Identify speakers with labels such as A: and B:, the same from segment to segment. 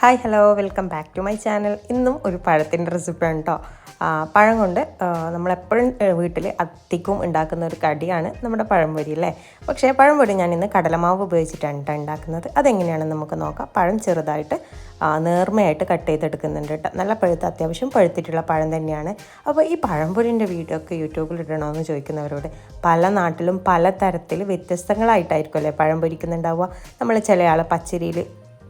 A: Hi hello welcome back to my channel ഇന്നും ഒരു പഴത്തിന്റെ റെസിപ്പിയാണ് കേട്ടോ പഴം കൊണ്ട് നമ്മളെപ്പോഴും വീട്ടിൽ അധികവും ഉണ്ടാക്കുന്ന ഒരു കടിയാണ് നമ്മുടെ പഴംപൊരി അല്ലേ? പക്ഷേ പഴംപൊരി ഞാൻ ഇന്ന് കടലമാവ് ഉപയോഗിച്ചിട്ടാണ് ഉണ്ടാക്കുന്നത്. അതെങ്ങനെയാണെന്ന് നമുക്ക് നോക്കാം. പഴം ചെറുതായിട്ട് നേർമയായിട്ട് കട്ട് ചെയ്തെടുക്കുന്നുണ്ട് കേട്ടോ നല്ല പഴുത്ത് അത്യാവശ്യം പഴുത്തിട്ടുള്ള പഴം തന്നെയാണ്. അപ്പോൾ ഈ പഴംപൊരിന്റെ വീഡിയോ ഒക്കെ യൂട്യൂബിൽ ഇടണമെന്ന് ചോദിക്കുന്നവരോട് പല നാട്ടിലും പല തരത്തിൽ വ്യത്യസ്തങ്ങളായിട്ടായിരിക്കും അല്ലേ പഴം പൊരിക്കുന്നുണ്ടാവുക? നമ്മൾ ചില ആൾ പച്ചരിയിൽ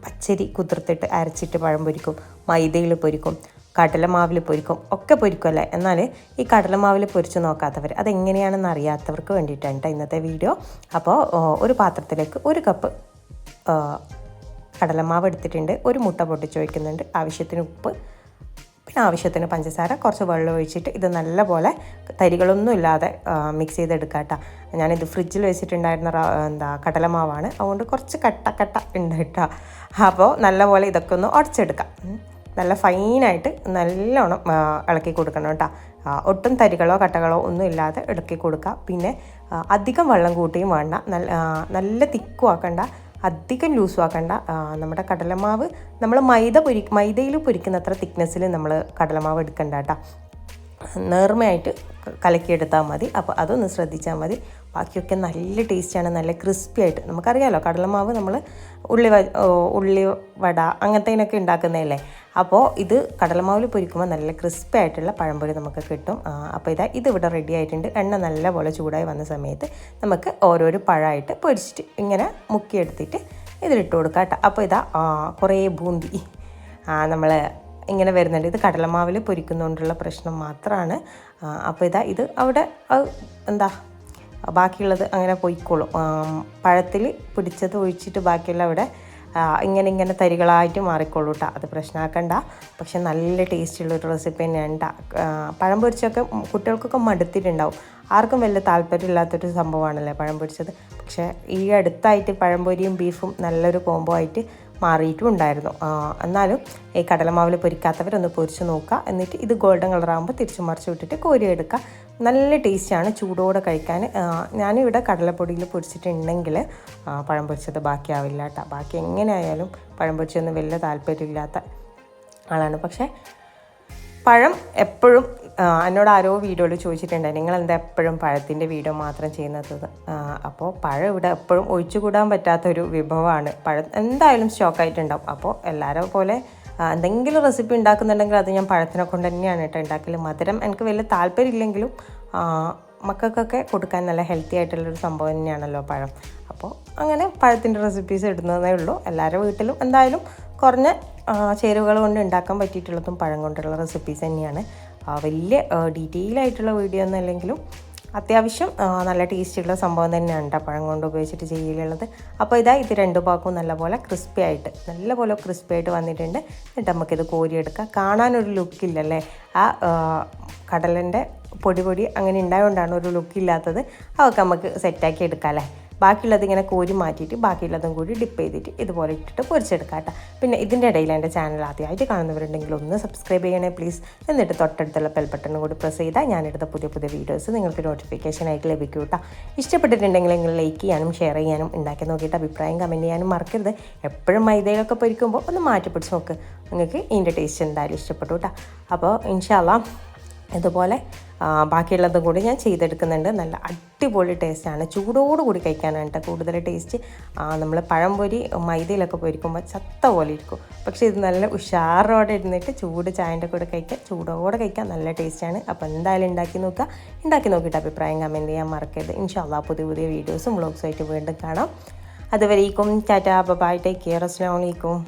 A: പച്ചരി കുതിർത്തിട്ട് അരച്ചിട്ട് പഴം പൊരിക്കും മൈദയിൽ പൊരിക്കും കടലമാവിൽ പൊരിക്കും ഒക്കെ പൊരിക്കുമല്ലേ എന്നാൽ ഈ കടലമാവിൽ പൊരിച്ച് നോക്കാത്തവർ അതെങ്ങനെയാണെന്ന് അറിയാത്തവർക്ക് വേണ്ടിയിട്ടാണ് ഇന്നത്തെ വീഡിയോ. അപ്പോൾ ഒരു പാത്രത്തിലേക്ക് ഒരു കപ്പ് കടലമാവ് എടുത്തിട്ടുണ്ട് ഒരു മുട്ട പൊട്ടിച്ച് വയ്ക്കുന്നുണ്ട് ആവശ്യത്തിന് ഉപ്പ് ആവശ്യത്തിന് പഞ്ചസാര കുറച്ച് വെള്ളം ഒഴിച്ചിട്ട് ഇത് നല്ലപോലെ തരികളൊന്നും ഇല്ലാതെ മിക്സ് ചെയ്തെടുക്കാം കേട്ടോ ഞാനിത് ഫ്രിഡ്ജിൽ വെച്ചിട്ടുണ്ടായിരുന്ന എന്താ കടലമാവാണ്. അതുകൊണ്ട് കുറച്ച് കട്ട കട്ട ഉണ്ട് കേട്ടോ അപ്പോൾ നല്ലപോലെ ഇതൊക്കെ ഒന്ന് ഉടച്ചെടുക്കാം. നല്ല ഫൈനായിട്ട് നല്ലോണം ഇളക്കി കൊടുക്കണം കേട്ടോ ഒട്ടും തരികളോ കട്ടകളോ ഒന്നും ഇല്ലാതെ ഇളക്കി കൊടുക്കുക പിന്നെ അധികം വെള്ളം കൂട്ടിയും വേണ്ട. നല്ല നല്ല തിക്കും ആക്കണ്ട. അധികം ലൂസും ആക്കണ്ട നമ്മുടെ കടലമാവ് നമ്മൾ മൈദ പൊരി മൈദയിൽ പൊരിക്കുന്ന അത്ര തിക്നെസ്സിൽ നമ്മൾ കടലമാവ് എടുക്കണ്ട കേട്ടോ നേർമയായിട്ട് കലക്കിയെടുത്താൽ മതി. അപ്പോൾ അതൊന്ന് ശ്രദ്ധിച്ചാൽ മതി. ബാക്കിയൊക്കെ നല്ല ടേസ്റ്റാണ് നല്ല ക്രിസ്പി ആയിട്ട്. നമുക്കറിയാമല്ലോ കടലമാവ് നമ്മൾ ഉള്ളി ഉള്ളി വട അങ്ങനത്തേനൊക്കെ ഉണ്ടാക്കുന്നതല്ലേ? അപ്പോൾ ഇത് കടലമാവിൽ പൊരിക്കുമ്പോൾ നല്ല ക്രിസ്പി ആയിട്ടുള്ള പഴംപൊരി നമുക്ക് കിട്ടും. അപ്പോൾ ഇതാ ഇതിവിടെ റെഡി ആയിട്ടുണ്ട്. എണ്ണ നല്ലപോലെ ചൂടായി വന്ന സമയത്ത് നമുക്ക് ഓരോരോ പഴമായിട്ട് പൊരിച്ചിട്ട് ഇങ്ങനെ മുക്കിയെടുത്തിട്ട് ഇതിലിട്ട് കൊടുക്കാം കേട്ടോ. അപ്പോൾ ഇതാ കുറേ ബൂന്തി നമ്മൾ ഇങ്ങനെ വരുന്നുണ്ട്. ഇത് കടലമാവിൽ പൊരിക്കുന്നതുകൊണ്ടുള്ള പ്രശ്നം മാത്രമാണ് അപ്പോൾ ഇതാ ഇത് അവിടെ എന്താ ബാക്കിയുള്ളത് അങ്ങനെ പൊയ്ക്കോളും. പഴത്തിൽ പിടിച്ചത് ഒഴിച്ചിട്ട് ബാക്കിയുള്ള അവിടെ ഇങ്ങനെ ഇങ്ങനെ തരികളായിട്ട് മാറിക്കോളൂ കേട്ടോ അത് പ്രശ്നമാക്കണ്ട പക്ഷെ നല്ല ടേസ്റ്റുള്ള ഒരു റെസിപ്പി തന്നെയാണ്. പഴം പൊരിച്ചൊക്കെ കുട്ടികൾക്കൊക്കെ മടുത്തിട്ടുണ്ടാവും. ആർക്കും വലിയ താല്പര്യമില്ലാത്തൊരു സംഭവമാണല്ലേ പഴം പൊരിച്ചത്. പക്ഷേ ഈ അടുത്തായിട്ട് പഴംപൊരിയും ബീഫും നല്ലൊരു കോംബോ ആയിട്ട് മാറിയിട്ടും ഉണ്ടായിരുന്നു. എന്നാലും ഈ കടലമാവിൽ പൊരിക്കാത്തവരൊന്ന് പൊരിച്ച് നോക്കുക. എന്നിട്ട് ഇത് ഗോൾഡൻ കളറാകുമ്പോൾ തിരിച്ചു മറിച്ച് വിട്ടിട്ട് കോരിയെടുക്കുക നല്ല ടേസ്റ്റാണ് ചൂടോടെ കഴിക്കാൻ. ഞാനിവിടെ കടലപ്പൊടിയിൽ പൊരിച്ചിട്ടുണ്ടെങ്കിൽ പഴം പൊരിച്ചത് ബാക്കിയാവില്ല കേട്ടോ ബാക്കി എങ്ങനെയായാലും പഴം പൊരിച്ചൊന്നും വലിയ താല്പര്യമില്ലാത്ത ആളാണ്. പക്ഷേ പഴം എപ്പോഴും എന്നോട് ആരോ വീഡിയോയിൽ ചോദിച്ചിട്ടുണ്ട് നിങ്ങൾ എന്താ എപ്പോഴും പഴത്തിന്റെ വീഡിയോ മാത്രം ചെയ്യുന്നത്? അപ്പോൾ പഴം ഇവിടെ എപ്പോഴും ഒഴിച്ചുകൂടാൻ പറ്റാത്തൊരു വിഭവമാണ്. പഴം എന്തായാലും സ്റ്റോക്കായിട്ടുണ്ടാവും. അപ്പോൾ എല്ലാവരും പോലെ എന്തെങ്കിലും റെസിപ്പി ഉണ്ടാക്കുന്നുണ്ടെങ്കിൽ അത് ഞാൻ പഴത്തിനെ കൊണ്ട് തന്നെയാണ് കേട്ടോ ഉണ്ടാക്കൽ മധുരം എനിക്ക് വലിയ താല്പര്യമില്ലെങ്കിലും മക്കൾക്കൊക്കെ കൊടുക്കാൻ നല്ല ഹെൽത്തി ആയിട്ടുള്ളൊരു സംഭവം തന്നെയാണല്ലോ പഴം. അപ്പോൾ അങ്ങനെ പഴത്തിന്റെ റെസിപ്പീസ് ഇടുന്നതേ ഉള്ളൂ. എല്ലാവരുടെ വീട്ടിലും എന്തായാലും കുറഞ്ഞ ചേരുവകൾ കൊണ്ട് ഉണ്ടാക്കാൻ പറ്റിയിട്ടുള്ളതും പഴം കൊണ്ടുള്ള റെസിപ്പീസ് തന്നെയാണ്. വലിയ ഡീറ്റെയിൽ ആയിട്ടുള്ള വീഡിയോ ഒന്നും അല്ലെങ്കിലും അത്യാവശ്യം നല്ല ടേസ്റ്റുള്ള സംഭവം തന്നെയാണ് പഴം കൊണ്ട് ഉപയോഗിച്ചിട്ട് ചെയ്യലുള്ളത്. അപ്പോൾ ഇതാ ഇത് രണ്ട് ഭാഗവും നല്ലപോലെ ക്രിസ്പി ആയിട്ട് നല്ലപോലെ ക്രിസ്പി ആയിട്ട് വന്നിട്ടുണ്ട്. എന്നിട്ട് നമുക്കിത് കോരിയെടുക്കാം. കാണാനൊരു ലുക്കില്ലല്ലേ ആ, കടലിന്റെ പൊടി പൊടി അങ്ങനെ ഉണ്ടായതുകൊണ്ടാണ് ഒരു ലുക്ക് ഇല്ലാത്തത്. അതൊക്കെ നമുക്ക് സെറ്റാക്കി എടുക്കാം അല്ലേ? ബാക്കിയുള്ളത് ഇങ്ങനെ കോരി മാറ്റിയിട്ട് ബാക്കിയുള്ളതും കൂടി ഡിപ്പ് ചെയ്തിട്ട് ഇതുപോലെ ഇട്ടിട്ട് പൊരിച്ചെടുക്കാം കേട്ടോ. പിന്നെ ഇതിന്റെ ഇടയിൽ എന്റെ ചാനൽ ആദ്യമായിട്ട് കാണുന്നവരുണ്ടെങ്കിൽ ഒന്ന് സബ്സ്ക്രൈബ് ചെയ്യണേ പ്ലീസ് എന്നിട്ട് തൊട്ടടുത്തുള്ള ബെൽ ബട്ടണും കൂടി പ്രസ് ചെയ്താൽ ഞാനെടുത്ത പുതിയ പുതിയ വീഡിയോസ് നിങ്ങൾക്ക് നോട്ടിഫിക്കേഷൻ ആയിട്ട് ലഭിക്കും കേട്ടോ. ഇഷ്ടപ്പെട്ടിട്ടുണ്ടെങ്കിൽ നിങ്ങൾ ലൈക്ക് ചെയ്യാനും ഷെയർ ചെയ്യാനും ഉണ്ടാക്കി നോക്കിയിട്ട് അഭിപ്രായം കമന്റ് ചെയ്യാനും മറക്കരുത്. എപ്പോഴും മൈദയിലൊക്കെ പൊരിക്കുമ്പോൾ ഒന്ന് മാറ്റി പിടിച്ച് നോക്ക്. നിങ്ങൾക്ക് ഇതിന്റെ ടേസ്റ്റ് എന്തായാലും ഇഷ്ടപ്പെട്ടു കേട്ടോ. അപ്പോൾ ഇൻഷാല്ലാം ഇതുപോലെ ബാക്കിയുള്ളതും കൂടി ഞാൻ ചെയ്തെടുക്കുന്നുണ്ട്. നല്ല അടിപൊളി ടേസ്റ്റാണ്. ചൂടോടുകൂടി കഴിക്കാനാണ് കേട്ടോ കൂടുതൽ ടേസ്റ്റ്. നമ്മൾ പഴംപൊരി മൈദയിലൊക്കെ പൊരിക്കുമ്പോൾ ചത്ത പോലെ ഇരിക്കും. പക്ഷേ ഇത് നല്ല ഉഷാറോടെ ഇരുന്നിട്ട് ചൂട് ചായന്റെ കൂടെ കഴിക്കുക ചൂടോടെ കഴിക്കാൻ നല്ല ടേസ്റ്റാണ്. അപ്പോൾ എന്തായാലും ഉണ്ടാക്കി നോക്കുക. ഉണ്ടാക്കി നോക്കിയിട്ട് അഭിപ്രായം കമന്റ് ചെയ്യാൻ മറക്കരുത്. ഇൻഷാല്ലാ പുതിയ പുതിയ വീഡിയോസും വ്ളോഗ്സും ആയിട്ട് വീണ്ടും കാണാം. അതുവരേക്കും ടാറ്റാ ബൈ ടേക്ക് കെയർ അസ്ലാം വലൈക്കും